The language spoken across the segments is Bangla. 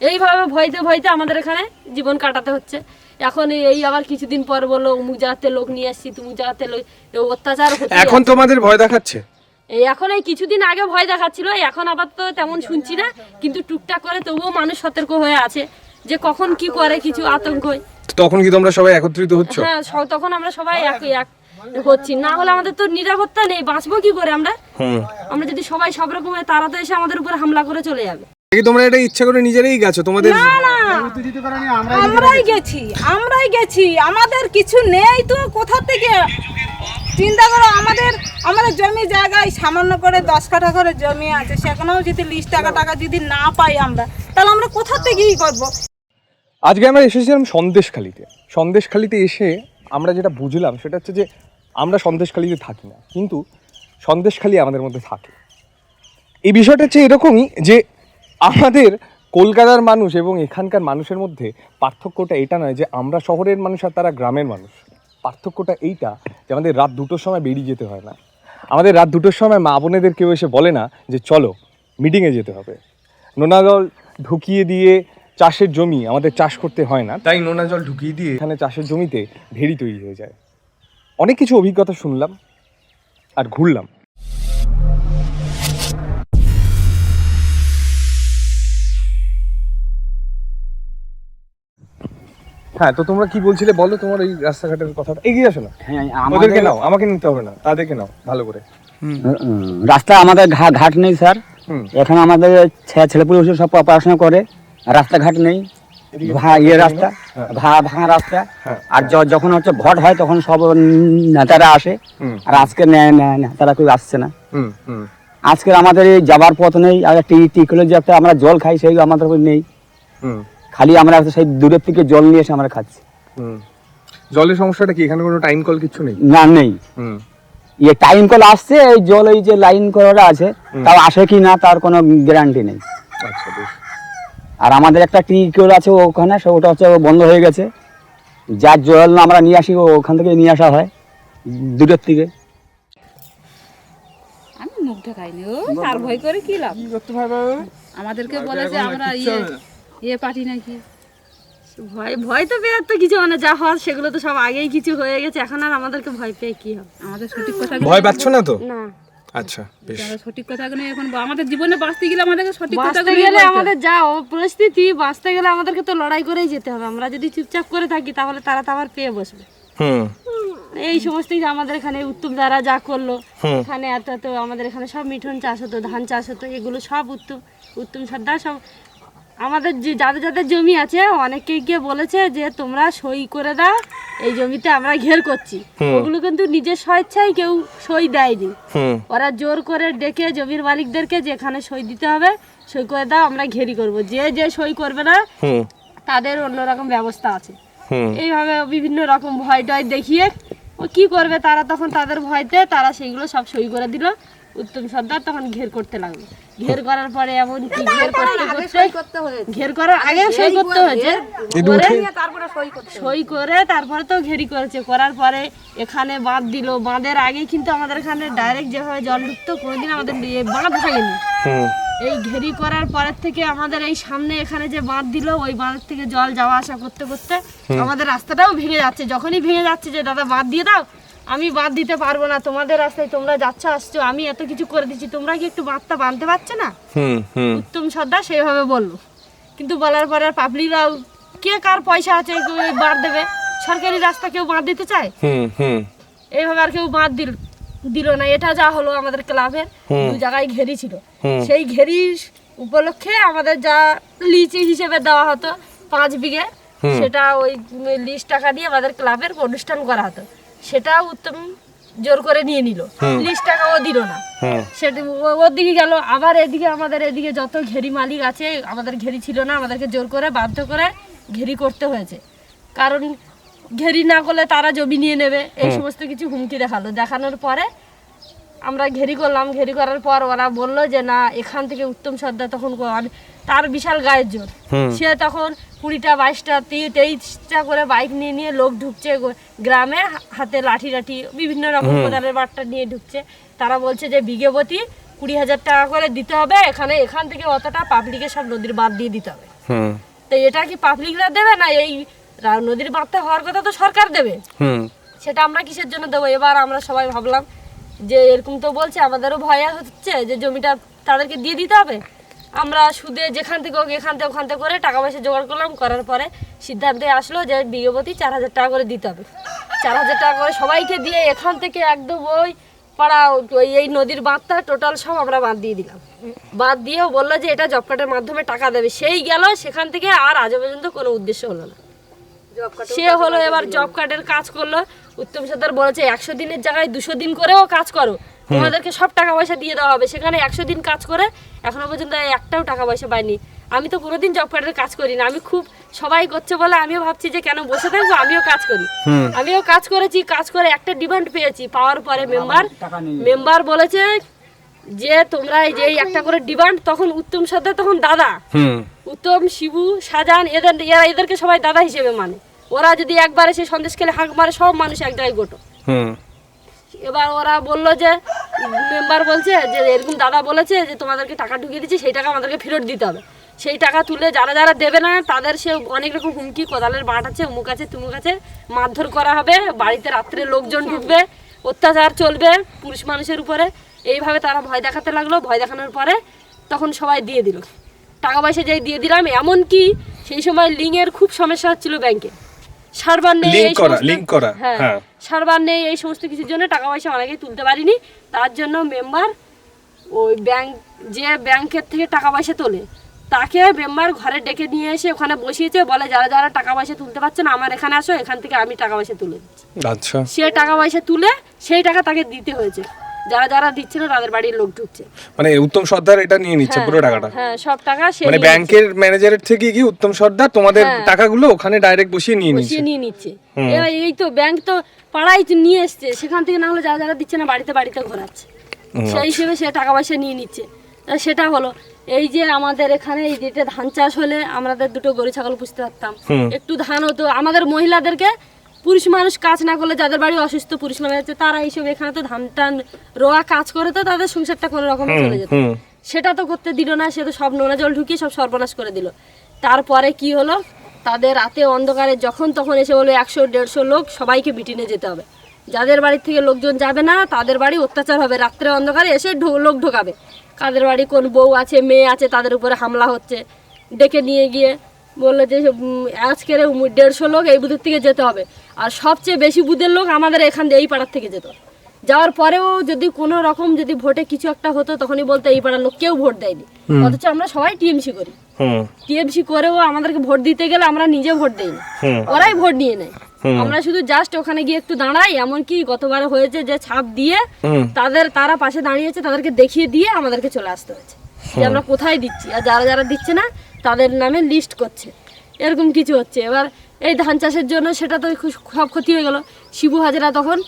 এইভাবে ভয়তে ভয়তে আমাদের এখানে জীবন কাটাতে হচ্ছে। এখন এই আবার কিছুদিন পর বলল অমুক জায়গাতে লোক নিয়ে আসছি তুমুক জায়গাতে লোক অত্যাচার হচ্ছে এখন তোমাদের ভয় দেখাচ্ছে? এই এখন এই কিছুদিন আগে ভয় দেখাচ্ছিল এখন আবার তো তেমন শুনছি না কিন্তু টুকটাক করে তবুও মানুষ সতর্ক হয়ে আছে যে কখন কি করে কিছু আতঙ্ক। তখন কি তোমরা সবাই একত্রিত হচ্ছ? হ্যাঁ তখন আমরা সবাই এক এক হচ্ছি। না হলে আমাদের তো নিরাপত্তা নেই বাঁচবো কি করে আমরা? আমরা যদি সবাই সব রকম হয় তারা তো এসে আমাদের উপর হামলা করে চলে যাবে। কি তোমরা এটা ইচ্ছা করে নিজেরাই গেছো? তোমাদের না না। আমরাই গেছি আমরাই গেছি। আমাদের কিছু নেই তো কোথা থেকে? চিন্তা করো আমাদের আমাদের জমি জায়গায় সামান্য করে দশ কাঠা করে জমি আছে সেখানেও যদি লিস্ট টাকা টাকা যদি না পাই আমরা তাহলে আমরা কোথা থেকে ই করব? আজকে আমরা এসেছিলাম সন্দেশখালিতে। সন্দেশখালিতে এসে আমরা যেটা বুঝলাম সেটা হচ্ছে যে আমরা সন্দেশখালিতে থাকি না কিন্তু সন্দেশখালি আমাদের মধ্যে থাকে। এই বিষয়টা হচ্ছে এরকমই যে আমাদের কলকাতার মানুষ এবং এখানকার মানুষের মধ্যে পার্থক্যটা এটা নয় যে আমরা শহরের মানুষ আর তারা গ্রামের মানুষ। পার্থক্যটা এইটা যে আমাদের রাত দুটোর সময় বেরিয়ে যেতে হয় না। আমাদের রাত দুটোর সময় মা বোনেদের কেউ এসে বলে না যে চলো মিটিংয়ে যেতে হবে। নোনা জল ঢুকিয়ে দিয়ে চাষের জমি আমাদের চাষ করতে হয় না। তাই নোনা জল ঢুকিয়ে দিয়ে এখানে চাষের জমিতে ভেড়ি তৈরি হয়ে যায়। অনেক কিছু অভিজ্ঞতা শুনলাম আর ঘুরলাম। হ্যাঁ তো তোমরা কি বলছিলে বলো তোমার এই রাস্তাঘাটের কথাটা? এগিয়ে আসো না। হ্যাঁ ওদেরকে নাও আমাকে নিতে হবে না তাদেরকে নাও ভালো করে। রাস্তা আমাদের ঘাট নেই স্যার। এখানে আমাদের ছেলেপুলে সব পড়া- পড়াশোনা করে রাস্তাঘাট নেই ভা ইয়ে রাস্তা ভা ভাঙা রাস্তা। হ্যাঁ। আর যখন হচ্ছে ভোট হয় তখন সব নেতারা আসে। আর আজকে নে- নে- নেতারা কেউ আসছে না। হুম আমাদের এই যাবার পথ নেই আর টি টিকলে যে একটা আমরা জল খাই সেই আমাদের নেই। খালি আমরা সেই দূরের থেকে জল নিয়ে এসে আমরা খাচ্ছি। জলের সমস্যাটা কি? এখানে কোনো টাইম কল কিছু নেই? না নেই। হুম। ইয়ে টাইম কল আসছে এই জল এই যে লাইন করা আছে তাও আসে কি না তার কোনো গ্যারান্টি নেই। আচ্ছা বেশ। আর আমাদের একটা টিউবওয়েল আছে ওখানে সে ওটা হচ্ছে বন্ধ হয়ে গেছে। যার জল আমরা নিয়ে আসি ওখান থেকে নিয়ে আসা হয় দূরের থেকে। আমি মুখ ঢাকাইনি ও তার ভয় করে কি লাভ? আমাদেরকে বলে যে আমরা ইয়ে পার্টি নাকি? ভয় ভয় তো পেয়ে তো কিছু মানে যা হওয়ার সেগুলো তো সব আগেই কিছু হয়ে গেছে এখন আর আমাদেরকে ভয় পেয়ে কি হবে? আমাদের সঠিক কথা ভয় পাচ্ছ না তো? না। আচ্ছা বেশ। সঠিক কথাগুলো এখন আমাদের জীবনে বাঁচতে গেলে আমাদেরকে সঠিক কথাগুলো গেলে আমাদের যা পরিস্থিতি বাঁচতে গেলে আমাদেরকে তো লড়াই করেই যেতে হবে। আমরা যদি চুপচাপ করে থাকি তাহলে তারা তো আবার পেয়ে বসবে। হুম। এই সমস্ত যে আমাদের এখানে উত্তম দ্বারা যা করল এখানে এত এত আমাদের এখানে সব মিঠুন চাষ হতো ধান চাষ হতো এগুলো সব উত্তম উত্তম সর্দার সব আমাদের যে যাদের যাদের জমি আছে অনেকে গিয়ে বলেছে যে তোমরা সই করে দাও এই জমিতে আমরা ঘের করছি। ওগুলো কিন্তু নিজের স্বেচ্ছায় কেউ সই দেয়নি। ওরা জোর করে ডেকে জমির মালিকদেরকে যেখানে সই দিতে হবে সই করে দাও আমরা ঘেরি করব। যে যে সই করবে না তাদের অন্যরকম ব্যবস্থা আছে। এইভাবে বিভিন্ন রকম ভয় টয় দেখিয়ে ও কি করবে তারা তখন তাদের ভয়তে তারা সেইগুলো সব সই করে দিল। উত্তম সর্দার তখন ঘের করতে লাগল। ঘের করার পরে এমন কি ঘের করতে করতে ঘের করার আগে সই করতে হয়েছে। করে সই করে তারপরে তো ঘেরি করেছে। করার পরে এখানে বাঁধ দিল। বাঁধের আগে কিন্তু আমাদের এখানে ডাইরেক্ট যেভাবে জল ঢুকতো কোনোদিন আমাদের বাঁধ ভাঙেনি এই ঘেরি করার পরের থেকে আমাদের এই সামনে এখানে যে বাঁধ দিল ওই বাঁধের থেকে জল যাওয়া আসা করতে করতে আমাদের রাস্তাটাও ভেঙে যাচ্ছে। যখনই ভেঙে যাচ্ছে যে দাদা বাঁধ দিয়ে দাও। আমি বাঁধ দিতে পারব না তোমাদের রাস্তায় তোমরা যাচ্ছ আসছো আমি এত কিছু করে দিচ্ছি তোমরা কি একটু বাঁধটা বাঁধতে পারছ না? উত্তম সর্দার সেইভাবে বলল। কিন্তু বলার পরে পাবলিকরাও কে কার পয়সা আছে বাঁধ দেবে? সরকারি রাস্তা কেউ বাঁধ দিতে চায়? এইভাবে আর কেউ বাঁধ দিল দিল না। এটা যা হলো আমাদের ক্লাবের দু জায়গায় ঘেরি ছিল। সেই ঘেরি উপলক্ষে আমাদের যা লিচি হিসেবে দেওয়া হতো পাঁচ বিঘে সেটা ওই লিস্ট টাকা দিয়ে আমাদের ক্লাবের অনুষ্ঠান করা হতো। সেটা উত্তম জোর করে নিয়ে নিল। লিস্ট টাকা ও দিল না। সেটা ওর দিকে গেল আবার এদিকে আমাদের এদিকে যত ঘেরি মালিক আছে আমাদের ঘেরি ছিল না আমাদেরকে জোর করে বাধ্য করে ঘেরি করতে হয়েছে। কারণ ঘেরি না করলে তারা জমি নিয়ে নেবে এই সমস্ত কিছু হুমকি দেখাল। দেখানোর পরে আমরা ঘেরি করলাম ঘেরি করার পর ওরা বলল যে না এখান থেকে উত্তম সর্দার তখন তার বিশাল গায়ের জোর। সে তখন কুড়িটা বাইশটা তেইশটা করে বাইক নিয়ে নিয়ে লোক ঢুকছে গ্রামে হাতে লাঠি লাঠি বিভিন্ন রকম কোদালের বাট্টা নিয়ে ঢুকছে। তারা বলছে যে বিঘে প্রতি কুড়ি হাজার টাকা করে দিতে হবে এখানে এখান থেকে অতটা পাবলিকের সব নদীর বাদ দিয়ে দিতে হবে। হুম। তো এটা কি পাবলিকরা দেবে না এই নদীর বাঁধটা হওয়ার কথা তো সরকার দেবে? সেটা আমরা কিসের জন্য দেবো? এবার আমরা সবাই ভাবলাম যে এরকম তো বলছে আমাদেরও ভয় হচ্ছে যে জমিটা তাদেরকে দিয়ে দিতে হবে। আমরা সুদে যেখান থেকে হোক এখান থেকে ওখান থেকে করে টাকা পয়সা জোগাড় করলাম করার পরে সিদ্ধান্তে আসলো যে বিঘপতি চার হাজার টাকা করে দিতে হবে। চার হাজার টাকা করে সবাইকে দিয়ে এখান থেকে একদম ওই পাড়া ওই এই নদীর বাঁধটা টোটাল সব আমরা বাঁধ দিয়ে দিলাম। বাদ দিয়েও বলল যে এটা জব কার্ডের মাধ্যমে টাকা দেবে। সেই গেল সেখান থেকে আর আজও পর্যন্ত কোনো উদ্দেশ্য হলো না। সে হলো এবার জব কার্ডের কাজ করল। উত্তম সর্দার বলেছে একশো দিনের জায়গায় দুশো দিন করেও কাজ করো। তোমাদেরকে সব টাকা পয়সা দিয়ে দেওয়া হবে। সেখানে একশো দিন কাজ করে এখনও পর্যন্ত একটাও টাকা পয়সা পাইনি। আমি তো কোনোদিন জব কার্ডের কাজ করি না। আমি খুব সবাই করছে বলে আমিও ভাবছি যে কেন বসে থাকব? আমিও কাজ করি। আমিও কাজ করেছি কাজ করে একটা ডিমান্ড পেয়েছি পাওয়ার পরে মেম্বার মেম্বার বলেছে যে তোমরা এই যে একটা করে ডিমান্ড তখন উত্তম সর্দার তখন দাদা। উত্তম শিবু শাহজাহান এদের এরা এদেরকে সবাই দাদা হিসেবে মানে। ওরা যদি একবারে সেই সন্দেশ খেলে হাঁক মারে সব মানুষ এক জায়গায় গোটো। হুম। এবার ওরা বলল যে মেম্বার বলছে যে, এরকম দাদা বলেছে যে, তোমাদেরকে টাকা ঢুকিয়ে দিচ্ছি, সেই টাকা আমাদেরকে ফেরত দিতে হবে। সেই টাকা তুলে যারা যারা দেবে না, তাদের সে অনেক রকম হুমকি, কোদালের বাঁট আছে, উমুক আছে, তুমুক আছে, মারধর করা হবে, বাড়িতে রাত্রে লোকজন ঢুকবে, অত্যাচার চলবে পুরুষ মানুষের উপরে। এইভাবে তারা ভয় দেখাতে লাগল, ভয় দেখানোর পরে তখন সবাই দিয়ে দিল। টাকা পয়সা যেই দিয়ে দিলাম এমন কি সেই সময় লিঙ্কের খুব সমস্যা হচ্ছিল ব্যাংকে। সার্ভার নেই এই করা, link করা, হ্যাঁ হ্যাঁ। সার্ভার নেই এই সমস্ত কিছুর জন্য টাকা পয়সা অনেকেই তুলতে পারিনি। তার জন্য মেম্বার ওই ব্যাংক যে ব্যাংকের থেকে টাকা পয়সা তোলে তাকে মেম্বার ঘরে ডেকে নিয়ে এসে ওখানে বসিয়েছে বলে যারা যারা টাকা পয়সা তুলতে পারছে না আমার এখানে আসো এখান থেকে আমি টাকা পয়সা তুলে দিচ্ছি। আচ্ছা। সে টাকা পয়সা তুলে সেই টাকা তাকে দিতে হয়েছে। যারা যারা দিচ্ছে না তাদের বাড়ির লোক ঢুকছে। মানে উত্তম সর্দার এটা নিয়ে নিচ্ছে পুরো টাকাটা? হ্যাঁ সব টাকা সে মানে ব্যাংকের ম্যানেজারের থেকে কি উত্তম সর্দার তোমাদের হ্যাঁ। টাকাগুলো ওখানে ডাইরেক্ট বসিয়ে নিয়ে নিচ্ছে? বসিয়ে নিয়ে নিচ্ছে। এই তো ব্যাংক তো পাড়ায় নিয়ে এসছে সেখান থেকে না হলে যারা যারা দিচ্ছে না বাড়িতে বাড়িতে ঘোরাচ্ছে। সেই হিসেবে সে টাকা পয়সা নিয়ে নিচ্ছে। সেটা হলো এই যে আমাদের এখানে এই যেটা ধান চাষ হলে আমাদের দুটো গরু ছাগল পুষতে পারতাম। একটু ধান হতো আমাদের মহিলাদেরকে পুরুষ মানুষ কাজ না করলে যাদের বাড়ি অসুস্থ পুরুষ মানুষ আছে তারা এইসব এখানে তো ধান টান রোয়া কাজ করে তো তাদের সংসারটা কোনো রকম চলে যেত। সেটা তো করতে দিল না সে তো সব নোনা জল ঢুকিয়ে সব সর্বনাশ করে দিল। তারপরে কি হলো? তাদের রাতে অন্ধকারে যখন তখন এসে বলে একশো দেড়শো লোক সবাইকে বিটিনে যেতে হবে। যাদের বাড়ির থেকে লোকজন যাবে না তাদের বাড়ি অত্যাচার হবে। রাত্রে অন্ধকারে এসে ঢো- লোক ঢোকাবে। কাদের বাড়ি কোন বউ আছে মেয়ে আছে তাদের উপরে হামলা হচ্ছে। ডেকে নিয়ে গিয়ে বলল যে আজকের দেড়শো লোক এই বুথের থেকে যেতে হবে। আর সবচেয়ে বেশি বুথের লোক আমাদের এখান দিয়ে এই পাড়ার থেকে যেত। যাওয়ার পরেও যদি কোনো রকম যদি ভোটে কিছু একটা হতো তখনই বলতো এই পাড়ার লোক কেউ ভোট দেয়নি। অথচ আমরা সবাই টিএমসি করি। টিএমসি করেও আমাদেরকে ভোট দিতে গেলে আমরা নিজে ভোট দেই না। ওরাই ভোট নিয়ে নেয়। আমরা শুধু জাস্ট ওখানে গিয়ে একটু দাঁড়াই এমনকি গতবারে হয়েছে যে ছাপ দিয়ে তাদের তারা পাশে দাঁড়িয়েছে তাদেরকে দেখিয়ে দিয়ে আমাদেরকে চলে আসতে হয়েছে। যে আমরা কোথায় দিচ্ছি? আর যারা যারা দিচ্ছে না তাদের নামে লিস্ট করছে। এরকম কিছু হচ্ছে। এবার এই ধান চাষের জন্য সেটা তো সব ক্ষতি হয়ে গেল। শিবু হাজরা তখন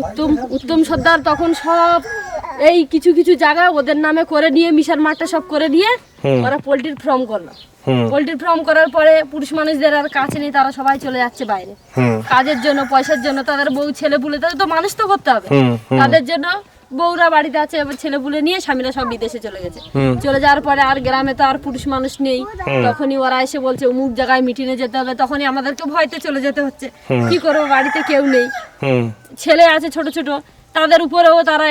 উত্তম উত্তম সর্দার তখন সব এই কিছু কিছু জায়গা ওদের নামে করে নিয়ে মিশার মাঠটা সব করে নিয়ে ওরা পোলট্রির ফার্ম করল। পোলট্রির ফার্ম করার পরে পুরুষ মানুষদের আর কাছে নেই তারা সবাই চলে যাচ্ছে বাইরে। কাজের জন্য পয়সার জন্য তাদের বউ ছেলে পুলে তাদের তো মানুষ তো করতে হবে। তাদের জন্য বউরা বাড়িতে আছে এবার ছেলে পুলে নিয়ে স্বামীরা সব বিদেশে চলে গেছে। চলে যাওয়ার পরে আর গ্রামে তো আর পুরুষ মানুষ নেই। তখনই ওরা এসে বলছে অমুক জায়গায় মিটিংয়ে যেতে হবে। তখনই আমাদেরকে ভয়তে চলে যেতে হচ্ছে। কি করব বাড়িতে কেউ নেই। ছেলে আছে ছোট ছোট তাদের উপরেও তারা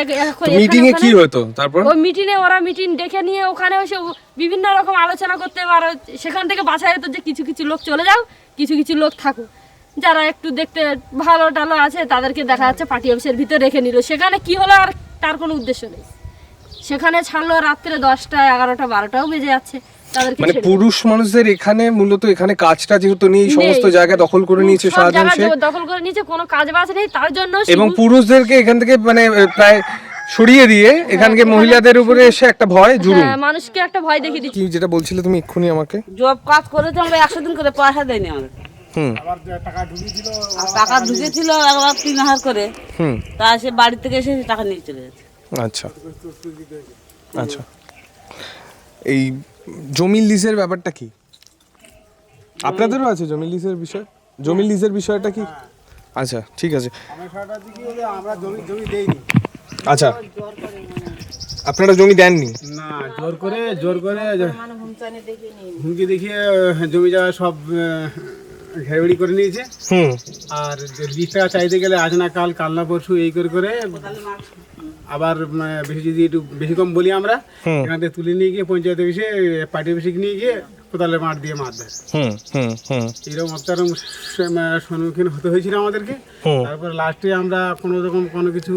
মিটিং এ কি হতো? তারপর? ওই মিটিংয়ে ওরা মিটিং ডেকে নিয়ে ওখানে এসে বিভিন্ন রকম আলোচনা করতে আর সেখান থেকে বাছাই হতো যে কিছু কিছু লোক চলে যাও কিছু কিছু লোক থাকো যারা একটু দেখতে ভালো টালো আছে তাদেরকে দেখা যাচ্ছে পার্টি অফিসের ভিতরে রেখে নিল। সেখানে কি হলো আর তার কোনো উদ্দেশ্য নেই। সেখানে ছাড়লো রাত্রে দশটা এগারোটা বারোটাও বেজে যাচ্ছে। তাদেরকে মানে পুরুষ মানুষদের এখানে মূলত এখানে কাজটা যেহেতু নেই। সমস্ত জায়গা দখল করে নিয়েছে শাহজাহান শেখ দখল করে নিয়েছে কোনো কাজ বাজ নেই তার জন্য এবং পুরুষদেরকে এখান থেকে মানে প্রায় সরিয়ে দিয়ে এখানকে মহিলাদের উপরে এসে একটা ভয় জুড়ুম হ্যাঁ, মানুষকে একটা ভয় দেখিয়ে দিচ্ছে। যেটা বলছিলে তুমি এক্ষুনি আমাকে? জব কাজ করেছে আমরা একশো দিন করে পয়সা দেয়নি আমাদের। টাকা ঢুকেছিল একবার তিন হাজার করে। হুম। তা সে বাড়ি থেকে এসে টাকা নিয়ে চলে গেছে। আচ্ছা। আচ্ছা। এই জমি লিজের ব্যাপারটা কি? আপনাদেরও আছে জমি লিজের বিষয়? জমি লিজের বিষয়টা কি? আচ্ছা ঠিক আছে। সমস্যাটা কি হলে আমরা জমি জমি দেইনি। আচ্ছা। আপনারা জমি দেননি? না জোর করে জোর করে হুমকি দেখিয়ে জমি জায়গা সব ঘেরবাড়ি করে নিয়েছে। হুম। আর যে চাইতে গেলে আজ না কাল কাল না পরশু এই করে করে আবার বেশি যদি একটু বেশি কম বলি আমরা এখান থেকে তুলে নিয়ে গিয়ে পঞ্চায়েত অফিসে পার্টি অফিসে নিয়ে গিয়ে কোদালের মাঠ দিয়ে মাছ দেয়। এরকম অত্যারম সম্মুখীন হতে হয়েছিল আমাদেরকে। তারপর লাস্টে আমরা কোনো রকম কোনো কিছু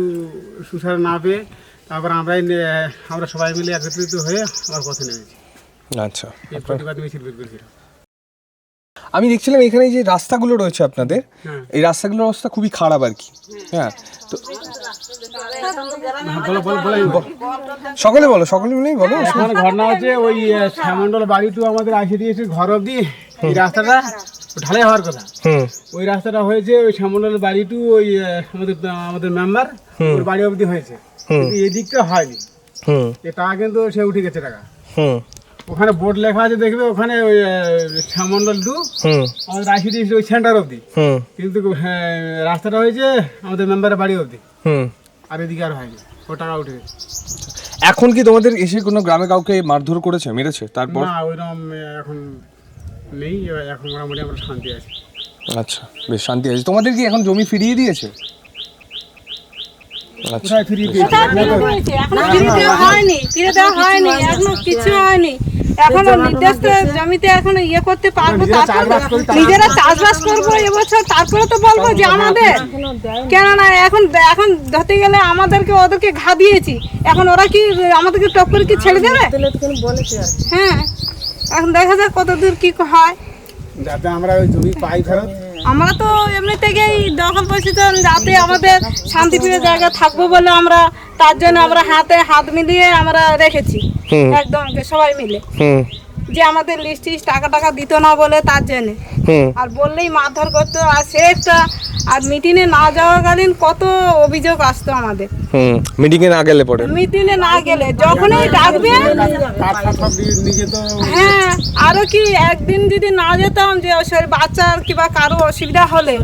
সুসার না পেয়ে তারপর আমরাই আমরা সবাই মিলে একত্রিত হয়ে আমার পথে নেমেছি। আচ্ছা। প্রতিবাদ মিছিল বের করেছিলাম আমি দেখছিলাম এখানে যে রাস্তাগুলো রয়েছে আপনাদের হ্যাঁ। এই রাস্তাগুলোর অবস্থা খুবই খারাপ আর কি। হ্যাঁ তো। সকলে বলো সকলে মিলেই বলো। ঘটনা হচ্ছে ওই শ্যামন্ডল বাড়ি তো আমাদের আসে দিয়েছে ঘর অবধি এই রাস্তাটা ঢালাই হওয়ার কথা। হুম। ওই রাস্তাটা হয়েছে ওই শ্যামণ্ডল বাড়ি টু ওই আমাদের আমাদের মেম্বার ওর বাড়ি অব্দি হয়েছে। এদিকটা হয়নি। তা কিন্তু সে উঠে গেছে টাকা। হুম। ওখানে বোর্ড লেখা আছে দেখবে ওখানে ওই আহ, শ্যামণ্ডল টু হুম। আমাদের আসি দিয়েছিল ওই সেন্টার অবধি। হুম। কিন্তু হ্যাঁ, রাস্তাটা হয়েছে আমাদের মেম্বারের বাড়ি অবধি। হুম। আর এদিকে আর হয়নি ও টাকা উঠে এখন কি তোমাদের এসে কোনো গ্রামে কাউকে মারধর করেছে মেরেছে? তারপর? না ওইরকম এখন নেই এখন মোটামুটি আমরা শান্তি আছি। আচ্ছা বেশ শান্তি আছে। তোমাদের কি এখন জমি ফিরিয়ে দিয়েছে? আচ্ছা। ফিরিয়ে দিয়েছে? কোথায় ফিরে দিয়েছে? এখনও ফিরে দেওয়া হয়নি ফিরে দেওয়া হয়নি এখনও কিছু হয়নি। এখনও নির্দিষ্ট জমিতে এখন ইয়ে করতে পারব তারপর নিজেরা চাষবাস করব এবছর তারপরে তো বলব যে আমাদের কেননা এখন এখন ধরতে গেলে আমাদেরকে ওদেরকে ঘা দিয়েছি। এখন ওরা কি আমাদেরকে টপ করে কি ছেড়ে দেবে? হ্যাঁ এখন দেখা যাক কত দূর কি হয়। যাতে আমরা ওই জমি পাই ফেরত। আমরা তো এমনি থেকেই দখল পরিচিতন যাতে আমাদের শান্তিপ্রিয় জায়গা থাকব বলে আমরা তার জন্য আমরা হাতে হাত মিলিয়ে আমরা রেখেছি। একদম সবাই মিলে। যে আমাদের লিস্ট টাকা টাকা দিত না বলে তার জন্য। আর বললেই মারধর করতো আর সে একটা আর মিটিংয়ে না যাওয়াকালীন কত অভিযোগ আসতো আমাদের। হুম মিটিংয়ে না গেলে পরে। মিটিংয়ে না গেলে যখনই ডাকবে হ্যাঁ আরও কি একদিন যদি না যেতাম যে শরীর বাচ্চার কিংবা কারও অসুবিধা হলে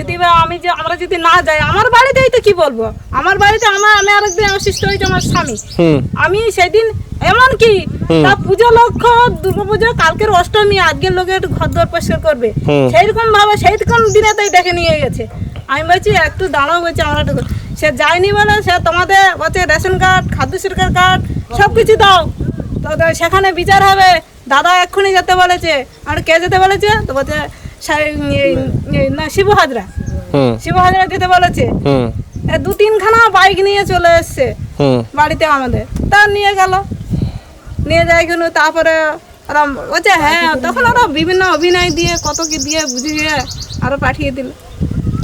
যদি বা আমি যে আমরা যদি না যাই আমার বাড়িতেই তো কি বলব? আমার বাড়িতে আমার আমি আরেকদিন অসুস্থ হয়েছে আমার স্বামী। আমি সেদিন এমন কি তা পুজো লক্ষ্য দুর্গা পুজো কালকের অষ্টমী আজকের লোকের ঘর দর পরিষ্কার করবে। সেইরকম ভাবে সেইরকম দিনে তাই ডেকে নিয়ে গেছে। আমি বলছি একটু দাঁড়াও বলছি আমরা একটু সে যায়নি বলে সে তোমাদের হচ্ছে রেশন কার্ড খাদ্য সরকার কার্ড সব কিছু দাও। তো সেখানে বিচার হবে। দাদা এক্ষুনি যেতে বলেছে। আর কে যেতে বলেছে? তো বলছে না শিবু হাজরা। শিবু হাজরা যেতে বলেছে। দু তিনখানা বাইক নিয়ে চলে এসছে বাড়িতে আমাদের। তা নিয়ে গেল। নিয়ে যাই কেন তারপরে ওরা বলছে হ্যাঁ তখন ওরা বিভিন্ন অভিনয় দিয়ে কত কি দিয়ে বুঝিয়ে আরও পাঠিয়ে দিল।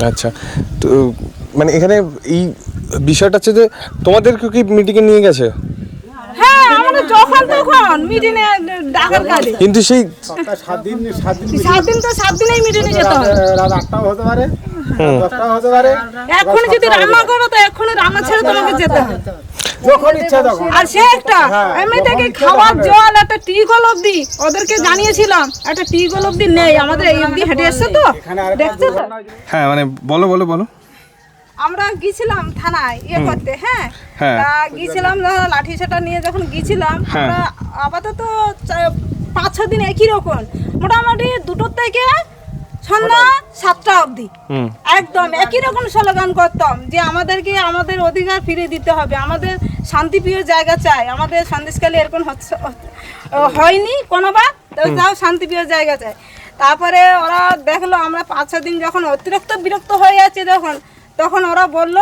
আচ্ছা তো মানে এখানে এই বিষয়টা হচ্ছে যে তোমাদেরকে কি মিটিংয়ে নিয়ে গেছে? হ্যাঁ আমরা যখন তখন মিটিংয়ে ডাকার কাজে। কিন্তু সেই সপ্তাহে সাত দিন সাত দিন সাত দিন তো সাত দিনেই মিটিংয়ে যেতে হবে। রাত আটটাও হতে পারে দশটাও হতে পারে। এখন যদি রান্না করো তো এক্ষুনি রান্না ছেড়ে তোমাকে যেতে হবে। যখন ইচ্ছা তখন। আর সে একটা এমনি থেকে খাবার জল একটা টি অব্দি ওদেরকে জানিয়েছিলাম একটা টি অব্দি নেই আমাদের এই অব্দি হেঁটে এসছে তো। দেখছ তো? হ্যাঁ মানে বলো বলো বলো। আমরা গিয়েছিলাম থানায় ইয়ে করতে হ্যাঁ? হ্যাঁ। তা গিয়েছিলাম লাঠি সাটা নিয়ে যখন গিয়েছিলাম হ্যাঁ। আমরা আপাতত পাঁচ ছ দিন একই রকম। মোটামুটি দুটোর থেকে সন্ধ্যা সাতটা অবধি। একদম একই রকম স্লোগান করতাম যে আমাদেরকে আমাদের অধিকার ফিরে দিতে হবে আমাদের শান্তিপ্রিয় জায়গা চাই আমাদের সন্দেশকালে এরকম হয়নি কোনোবার তাও শান্তিপ্রিয় জায়গা চাই। তারপরে ওরা দেখল আমরা পাঁচ ছ দিন যখন অতিরিক্ত বিরক্ত হয়ে যাচ্ছে যখন তখন ওরা বলল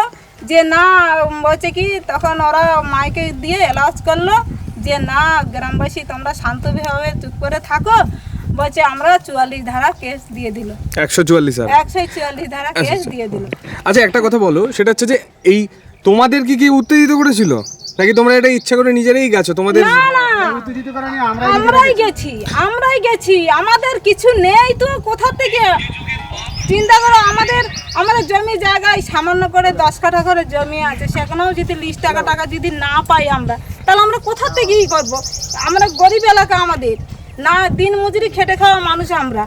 যে না বলছে কি তখন ওরা মাইকে দিয়ে অ্যালাউন্স করল যে না গ্রামবাসী তোমরা শান্তভাবে চুপ করে থাকো বলছে আমরা চুয়াল্লিশ ধারা কেস দিয়ে দিল। একশো চুয়াল্লিশ একশো চুয়াল্লিশ ধারা কেস দিয়ে দিল। আচ্ছা একটা কথা বলো সেটা হচ্ছে যে এই তোমাদের কি কি উত্তেজিত করেছিল? নাকি তোমরা এটা ইচ্ছা করে নিজেরাই গেছো? তোমাদের না না। উত্তেজিত করেনি আমরা আমরাই গেছি আমরাই গেছি। আমাদের কিছু নেই তো কোথা থেকে? চিন্তা করো আমাদের আমাদের জমি জায়গায় সামান্য করে দশ কাঠা করে জমি আছে সেখানেও যদি লিস্ট টাকা টাকা যদি না পাই আমরা তাহলে আমরা কোথা থেকে ই করব? আমরা গরিব এলাকা আমাদের। না দিন মজুরি খেটে খাওয়া মানুষ আমরা।